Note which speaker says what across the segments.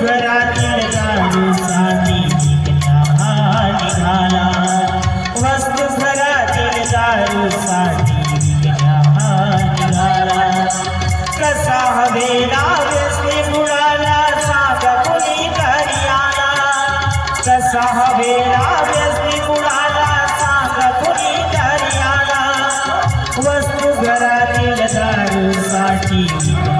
Speaker 1: वस्तू घरातील दारूसाठी निघाला निघाला वस्तू घरातील दारूसाठी निघाला निघाला कसा हवेला व्यस्ती मुळाला सांग कुणी तरी आला कसा हवेला व्यस्ती मुळाला सांग कुणी तरी आला वस्तू घरातील दारूसाठी निघाला निघाला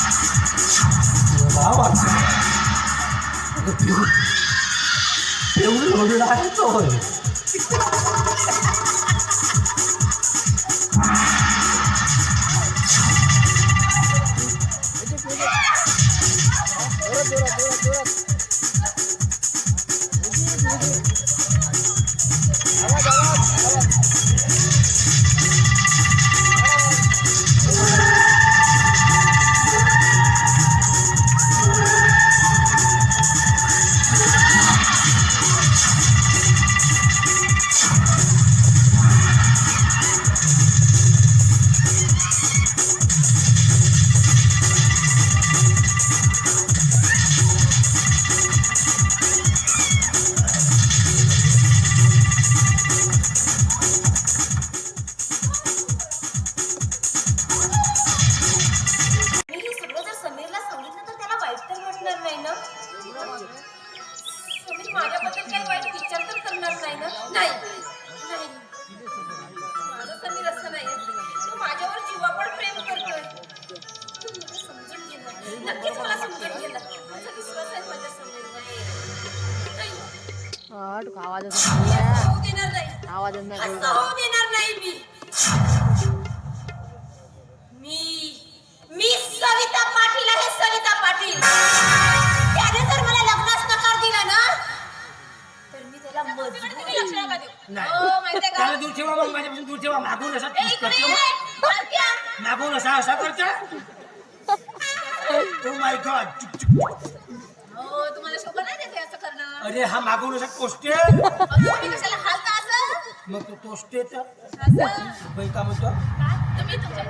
Speaker 2: जरादम हा कपडी लागलात माझ्या माझ्या इज्जतीचे लागतं रे घेणार आहे ए, वा- वाचव ना मला मला वाचव. अगं, पिऊन पिऊन
Speaker 3: समीर माझ्याबद्दल काही वाईट विचार तर करणार नाही ना? नाही. नाही. माझं समीर असं नाही तो माझ्यावर जीवापड प्रेम करतोय. तो मला समजून गेला नक्कीच मला समजून गेला माझा विश्वास आहे माझ्या समीरवर. नाही.
Speaker 4: हट आवाज मी
Speaker 3: देणार नाही. आवाज नाही देणार मी मी.
Speaker 2: मागून असा
Speaker 3: twist करतो मग.
Speaker 2: मागून असा असा करतो. Oh my God. चुक, चुक.
Speaker 3: तुम्हाला शोभा नाही देते असं करणं? अरे
Speaker 2: हा मागून असा टोस्टे अहो,
Speaker 3: तुम्ही कशाला हालता असं?
Speaker 2: मग तो टोस्टे तर.
Speaker 3: असं?
Speaker 2: बाई का म्हणतो
Speaker 3: तुम्ही तुमच्या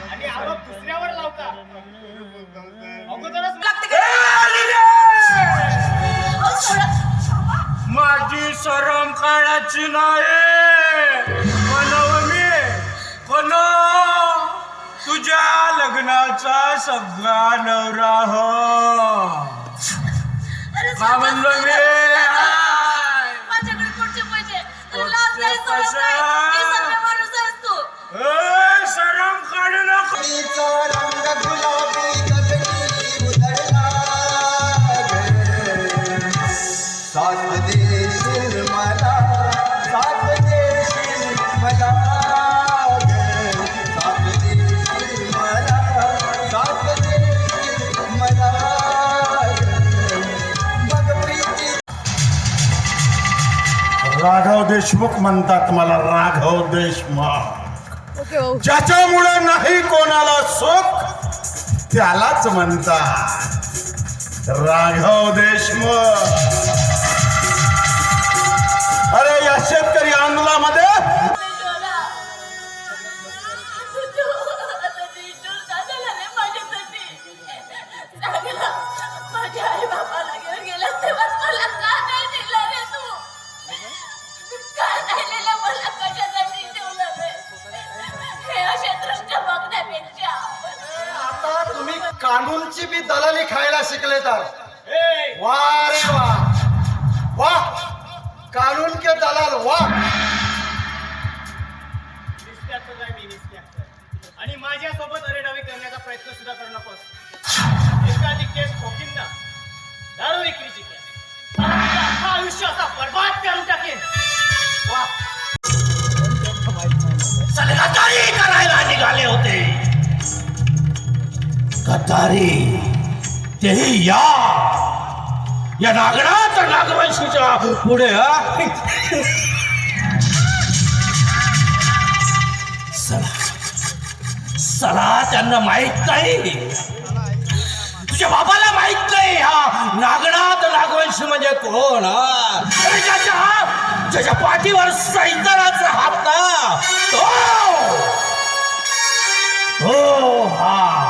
Speaker 5: प्रॉपर्टी
Speaker 6: माझी सरम काळाची नाही बनव मी? पण तुझ्या लग्नाचा सगळा नवरा हो.
Speaker 3: म्हणलो मी
Speaker 7: राघव देशमुख म्हणतात मला राघव देशमुख. ज्याच्यामुळे नाही कोणाला सुख त्यालाच म्हणतात राघव देशमुख.
Speaker 8: गांडूंची बी दलाली खायला शिकले तर. वा रे वा. वा. कानून के दलाल वा.
Speaker 5: आणि माझ्यासोबत अरेडावी करण्याचा प्रयत्न सुद्धा करू नकोस. एखादी केस खोकिंदा दारू विक्रीची केस. आयुष्य असा बर्बाद करून टाकेन. वा.
Speaker 2: गद्दारी ते या. या नागरात नागवंशीच्या पुढे सला चला त्यांना माहीत नाही. तुझ्या बाबाला माहीत नाही हा? नागनाथ नागवंशी म्हणजे कोण हा? पाठीवर सैतानाचा हात ना. तो हा?